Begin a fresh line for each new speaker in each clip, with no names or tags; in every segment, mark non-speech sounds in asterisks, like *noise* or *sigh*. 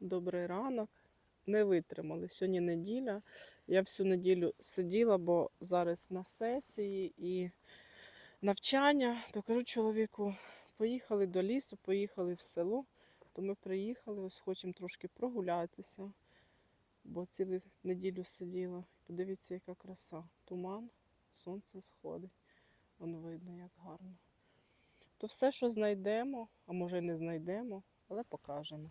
добрий ранок. Не витримали. Сьогодні неділя. Я всю неділю сиділа, бо зараз на сесії і навчання. То кажу чоловіку, поїхали до лісу, поїхали в село. То ми приїхали, ось хочемо трошки прогулятися, бо цілу неділю сиділа. Подивіться, яка краса. Туман, сонце сходить. Воно видно, як гарно. То все, що знайдемо, а може й не знайдемо, але покажемо.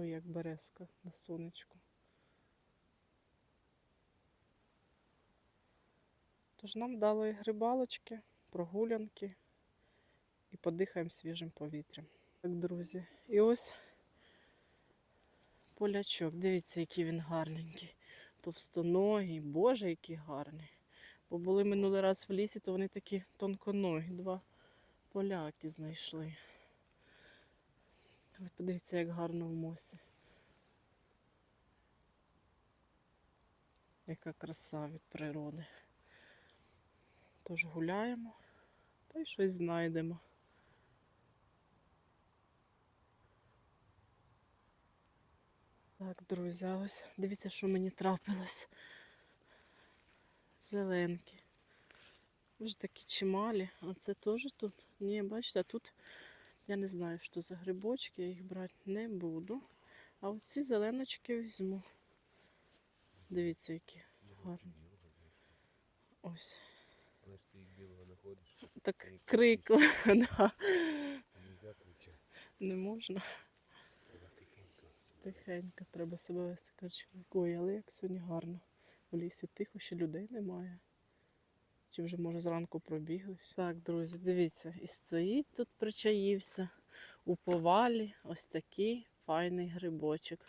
Ой, як березка на сонечку. Тож нам дали грибалочки, прогулянки і подихаємо свіжим повітрям. Так, друзі, і ось полячок. Дивіться, який він гарненький. Товстоногий, боже, який гарний. Бо були минулий раз в лісі, то вони такі тонконогі. Два поляки знайшли. Але подивіться, як гарно в мосі. Яка краса від природи. Тож гуляємо та й щось знайдемо. Так, друзі, ось дивіться, що мені трапилось. Зеленки. Вже такі чималі. А це теж тут? Ні, бачите, тут я не знаю, що за грибочки, я їх брати не буду. А оці зеленочки візьму. Дивіться, які гарні. Ось.
Знаешь, ты их белого находишь,
Так крикло. *laughs* да. Не можна.
Тихенько,
треба себе вести коротше. Ой, але як сьогодні гарно. В лісі тихо, ще людей немає. Чи вже, може, зранку пробіглися. Так, друзі, дивіться, і стоїть тут, причаївся у повалі ось такий файний грибочок.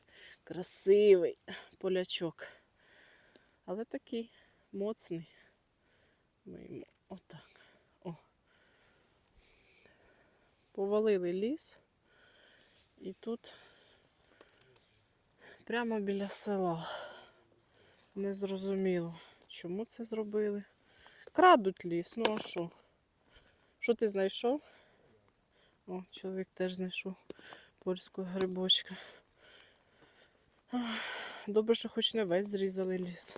Красивий полячок. Але такий моцний. Ми йому отак. О. Повалили ліс. І тут прямо біля села. Незрозуміло, чому це зробили. Крадуть ліс, ну а що? Що ти знайшов? О, чоловік теж знайшов польського грибочка. Добре, що хоч не весь зрізали ліс.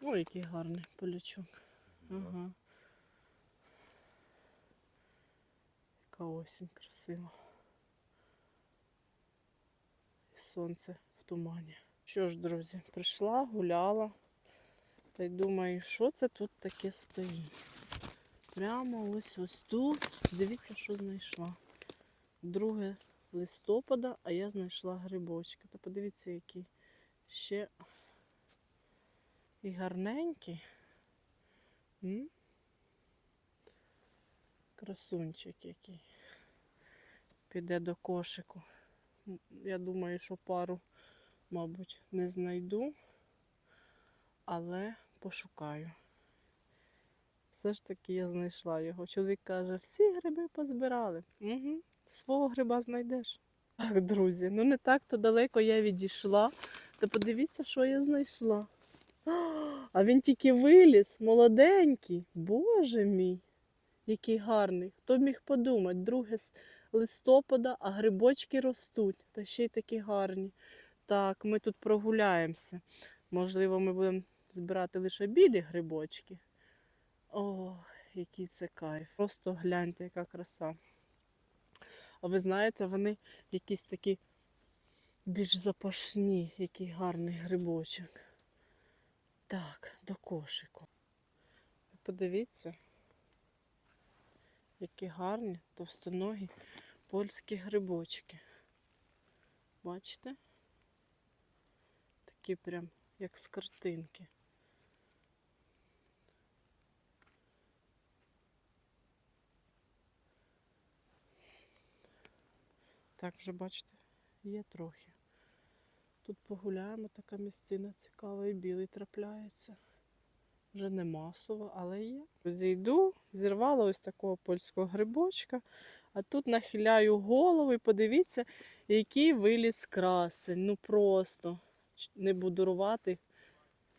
Ой, який гарний полячок. Ага. Яка осінь красива. І сонце в тумані. Що ж, друзі, прийшла, гуляла. Та й думаю, що це тут таке стоїть. Прямо ось ось тут. Дивіться, що знайшла. 2 листопада, а я знайшла грибочки. Та подивіться, які ще і гарненькі. М? Красунчик який. Піде до кошику. Я думаю, що пару, мабуть, не знайду, але пошукаю. Все ж таки я знайшла його. Чоловік каже, всі гриби позбирали. Угу. Свого гриба знайдеш. Так, друзі, ну не так то далеко я відійшла. Та подивіться, що я знайшла. А він тільки виліз, молоденький. Боже мій, який гарний. Хто б міг подумати, 2 с- листопада, а грибочки ростуть. Та ще й такі гарні. Так, ми тут прогуляємося. Можливо, ми будемо збирати лише білі грибочки. О, який це кайф. Просто гляньте, яка краса. А ви знаєте, вони якісь такі більш запашні, який гарний грибочок. Так, до кошику. Подивіться, які гарні товстоногі польські грибочки. Бачите? Такі прям як з картинки. Так, вже бачите, є трохи. Тут погуляємо, така місцина цікава і білий трапляється. Вже не масово, але є. Зійду, зірвала ось такого польського грибочка, а тут нахиляю голову і подивіться, який виліз красень. Ну просто не буду рвати.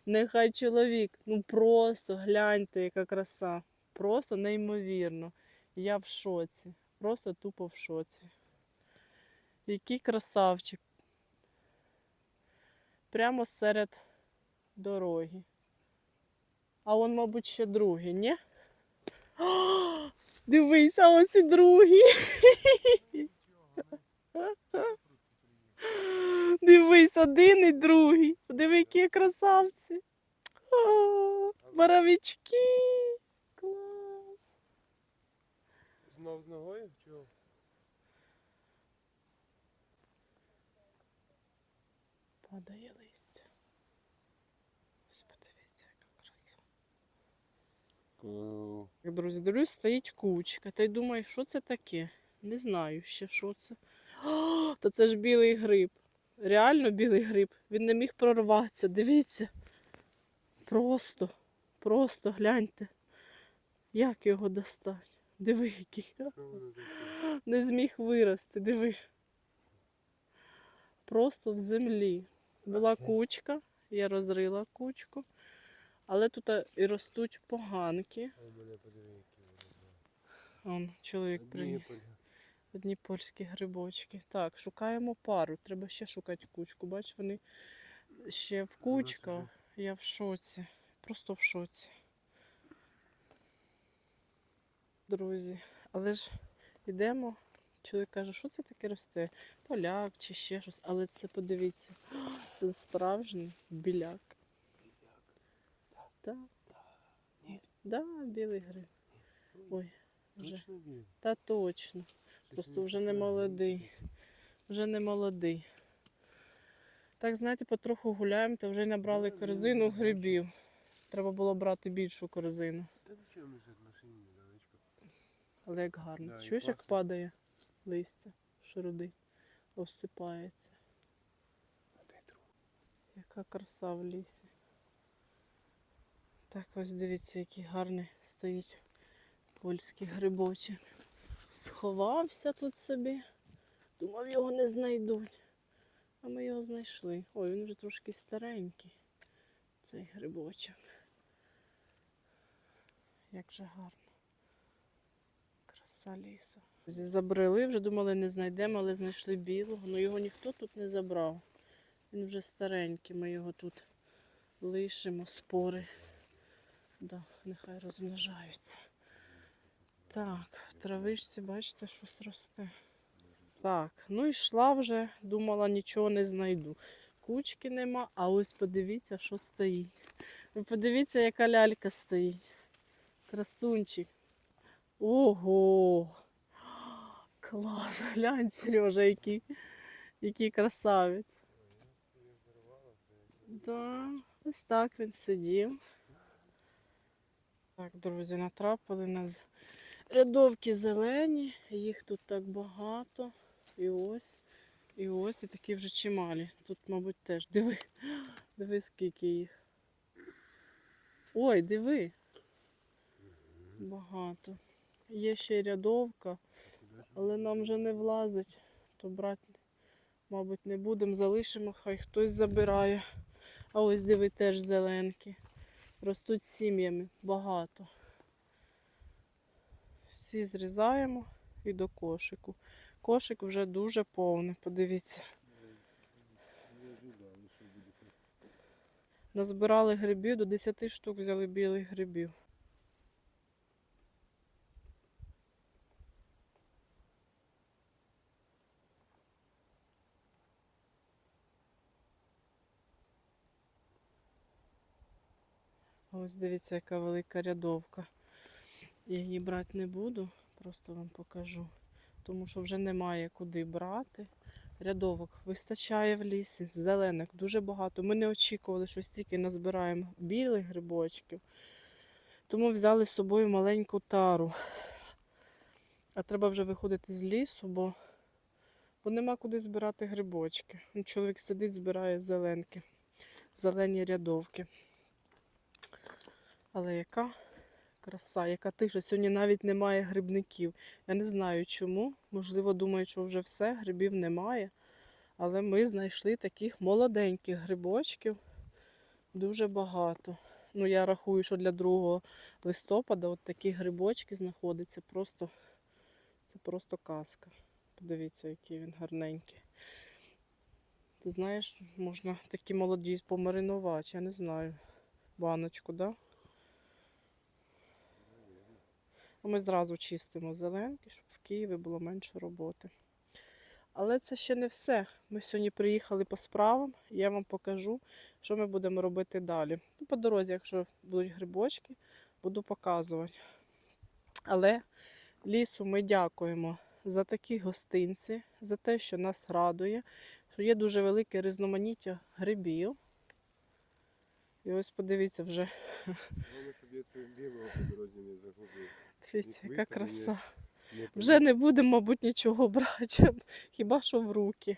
Нехай чоловік. Ну просто гляньте, яка краса. Просто неймовірно. Я в шоці. Просто тупо в шоці. Який красавчик. Прямо серед дороги. А он, мабуть, ще другий, ні? О, *gasps* дивись, а ось і другий. *laughs* Дивись, один і другий. Диви, які красавці. О, *gasps* Боровички. Клас.
Знов з ногою? Чого?
Падає листя. Ось подивіться, яка краса. Друзі, дивлюсь, стоїть кучка. Та й думаю, що це таке? Не знаю ще, що це. О, та це ж білий гриб. Реально білий гриб. Він не міг прорватися. Дивіться. Просто, просто гляньте. Як його достати? Диви, який. Не зміг вирости, диви. Просто в землі. Була кучка, я розрила кучку, але тут і ростуть поганки.
А в мене подиви, які вони.
Он чоловік приніс. Одні польські грибочки. Так, шукаємо пару. Треба ще шукати кучку. Бач, вони ще в кучках. Я в шоці. Просто в шоці. Друзі, але ж йдемо. Чоловік каже, що це таке росте? Поляк чи ще щось. Але це подивіться. *gasps* Це справжній біляк. Так.
Ні.
Да, білий гриб. Ой, вже. Та точно. Просто вже не молодий. Вже не молодий. Так, знаєте, потроху гуляємо, та вже набрали
Ну,
корзину
ну,
грибів. Треба було брати більшу корзину.
Та нічого лежить в машині недалечко.
Але як гарно.
Да,
Чуєш, як падає листя, шарудить, обсипається. Яка краса в лісі. Так, ось дивіться, який гарний стоїть польський грибочок. Сховався тут собі. Думав, його не знайдуть. А ми його знайшли. Ой, він вже трошки старенький, цей грибочок. Як же гарно. Краса лісу. Забрели, вже думали, не знайдемо, але знайшли білого. Ну його ніхто тут не забрав. Він вже старенький, ми його тут лишимо, спори. Да, нехай розмножаються. Так, в травичці, бачите, щось росте. Так, ну йшла вже, думала, нічого не знайду. Кучки нема, а ось подивіться, що стоїть. Ви подивіться, яка лялька стоїть. Красунчик. Ого! Клас! *laughs* Глянь, Сережа, який, який красавець. Да, ось так він сидів. Так, друзі, натрапили на з- рядовки зелені, їх тут так багато. І ось, і ось, і такі вже чималі. Тут, мабуть, теж. Диви, диви, скільки їх. Ой, диви. Багато. Є ще рядовка, але нам вже не влазить. То брати, мабуть, не будемо, залишимо, хай хтось забирає. А ось диви теж зеленки. Ростуть сім'ями багато. Всі зрізаємо і до кошику. Кошик вже дуже повний, подивіться. Назбирали грибів, до 10 штук взяли білих грибів. Ось дивіться, яка велика рядовка. Я її брати не буду, просто вам покажу. Тому що вже немає куди брати. Рядовок вистачає в лісі, зелених дуже багато. Ми не очікували, що стільки назбираємо білих грибочків. Тому взяли з собою маленьку тару. А треба вже виходити з лісу, бо, бо нема куди збирати грибочки. Чоловік сидить, збирає зеленки, зелені рядовки. Але яка краса, яка тиша. Сьогодні навіть немає грибників. Я не знаю чому. Можливо, думають, що вже все, грибів немає. Але ми знайшли таких молоденьких грибочків. Дуже багато. Ну, я рахую, що для 2 листопада от такі грибочки знаходяться. Просто, це просто казка. Подивіться, який він гарненький. Ти знаєш, можна такі молоді помаринувати, я не знаю. Баночку? Да? А ми зразу чистимо зеленки, щоб в Києві було менше роботи. Але це ще не все. Ми сьогодні приїхали по справам. Я вам покажу, що ми будемо робити далі. Ну, по дорозі, якщо будуть грибочки, буду показувати. Але лісу ми дякуємо за такі гостинці, за те, що нас радує, що є дуже велике різноманіття грибів. І ось подивіться вже,
Головне, щоб я цього білого по дорозі не загубив.
Дивіться, яка краса. Вже не будемо, мабуть, нічого *laughs* брати, хіба що в руки.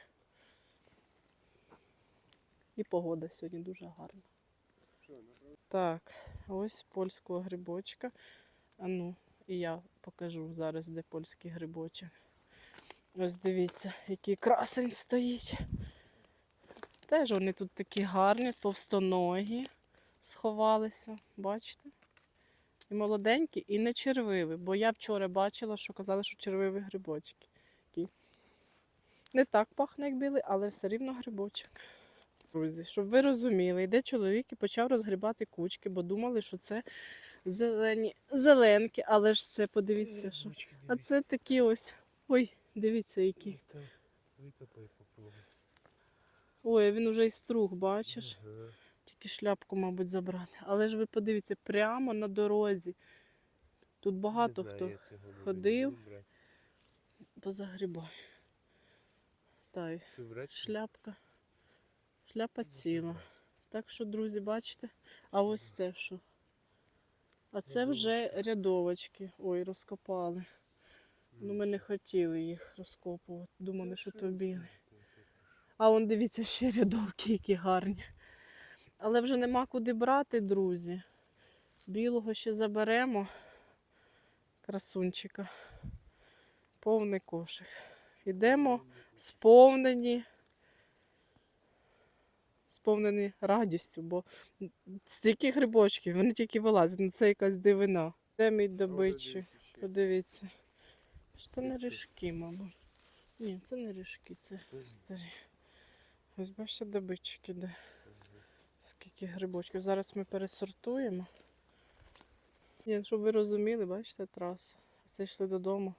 І погода сьогодні дуже гарна. Так, ось польського грибочка. А ну, і я покажу зараз, де польський грибочок. Ось дивіться, який красень стоїть. Теж вони тут такі гарні, товстоногі сховалися, бачите? І молоденькі, і не червиві, бо я вчора бачила, що казали, що червиві грибочки. Не так пахне, як білий, але все рівно грибочок. Друзі, щоб ви розуміли, йде чоловік і почав розгрібати кучки, бо думали, що це зелені зеленки, але ж це подивіться, що. А це такі ось. Ой, дивіться, які. Ой, він уже і струг, бачиш? Тільки шляпку, мабуть, забрати. Але ж ви подивіться, прямо на дорозі. Тут багато хто
знаю, не
ходив. позагрібає. Та шляпка. Шляпа ціла. Так що, друзі, бачите? А ось це що? А це вже рядовочки. Ой, розкопали. Ну, ми не хотіли їх розкопувати. Думали, що то білий. А он дивіться, ще рядовки, які гарні. Але вже нема куди брати, друзі. Білого ще заберемо. Красунчика. Повний кошик. Йдемо сповнені. Сповнені радістю, бо стільки грибочків, вони тільки вилазять. Ну це якась дивина. Де мій добичі? Подивіться. Це не ріжки, мабуть. Ні, це не ріжки, це старі. Ось бачите, добички де. Скільки грибочків. Зараз ми пересортуємо. Ні, щоб ви розуміли, бачите, траса. Це йшли додому.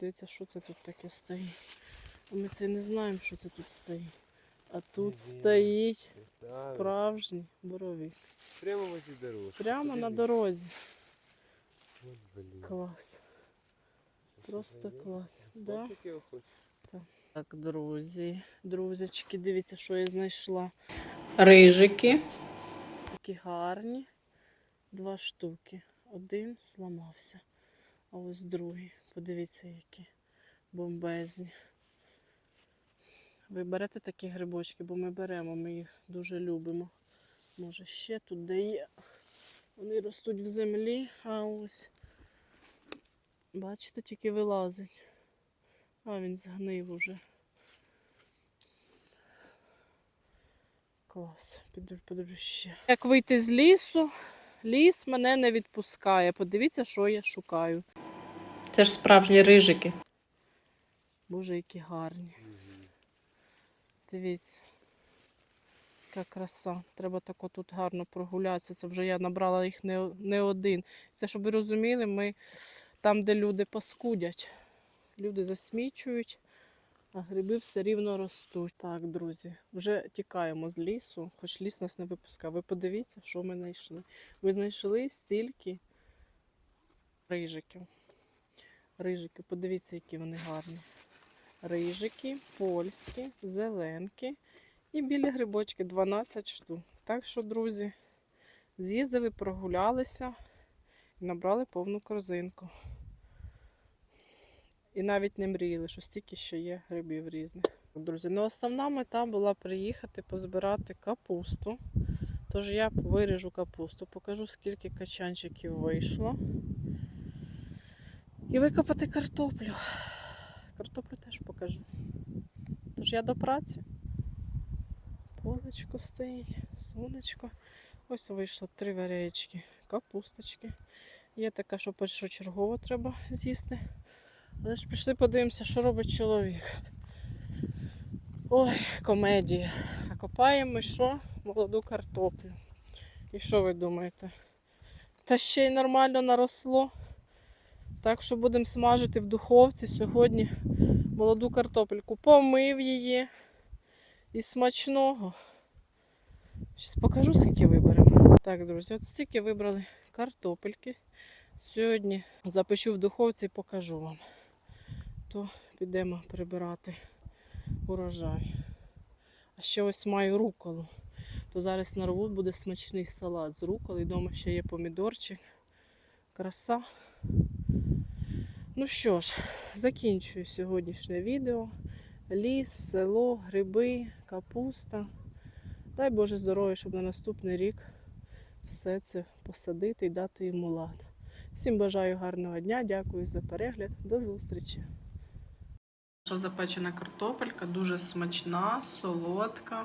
Дивіться, що це тут таке стоїть. Ми це не знаємо, що це тут стоїть. А тут
Мгм.
стоїть справжній боровик.
Прямо возле дорожки.
Прямо на дорозі.
От, блін.
Клас. Просто клас. Да? Так, друзі, друзячки, дивіться, що я знайшла. Рижики. Такі гарні. Два штуки. Один зламався. А ось другий. Подивіться, які бомбезні. Ви берете такі грибочки, бо ми беремо, ми їх дуже любимо. Може, ще тут де є. Вони ростуть в землі, а ось. Бачите, тільки вилазить. А, він згнив уже. Клас, піду, піду ще. Як вийти з лісу, ліс мене не відпускає. Подивіться, що я шукаю. Це ж справжні рижики. Боже, які гарні. Дивіться. Яка краса. Треба тако тут гарно прогулятися. Це вже я набрала їх не, не один. Це, щоб ви розуміли, ми там, де люди паскудять. Люди засмічують, а гриби все рівно ростуть. Так, друзі, вже тікаємо з лісу, хоч ліс нас не випускає. Ви подивіться, що ми знайшли. Ви знайшли стільки рижиків. Рижики, подивіться, які вони гарні. Рижики, польські, зеленки і білі грибочки 12 штук. Так що, друзі, з'їздили, прогулялися і набрали повну корзинку. І навіть не мріяли, що стільки ще є грибів різних. Друзі, ну основна мета була приїхати позбирати капусту. Тож я виріжу капусту, покажу, скільки качанчиків вийшло. І викопати картоплю. Картоплю теж покажу. Тож я до праці. Молочко стоїть, сонечко. Ось вийшло три варячки, капусточки. Є така, що першочергово треба з'їсти. Але ж пішли подивимося, що робить чоловік. Ой, комедія. А копаємо ми що? Молоду картоплю. І що ви думаєте? Та ще й нормально наросло. Так що будемо смажити в духовці сьогодні молоду картопельку. Помив її. І смачного. Зараз покажу, скільки виберемо. Так, друзі, от стільки вибрали картопельки. Сьогодні запечу в духовці і покажу вам. То підемо прибирати урожай. А ще ось маю руколу. То зараз нарву буде смачний салат з руколи. Дома ще є помідорчик. Краса. Ну що ж, закінчую сьогоднішнє відео. Ліс, село, гриби, капуста. Дай Боже здоров'я, щоб на наступний рік все це посадити і дати йому лад. Всім бажаю гарного дня, дякую за перегляд. До зустрічі. Запечена картопелька дуже смачна, солодка.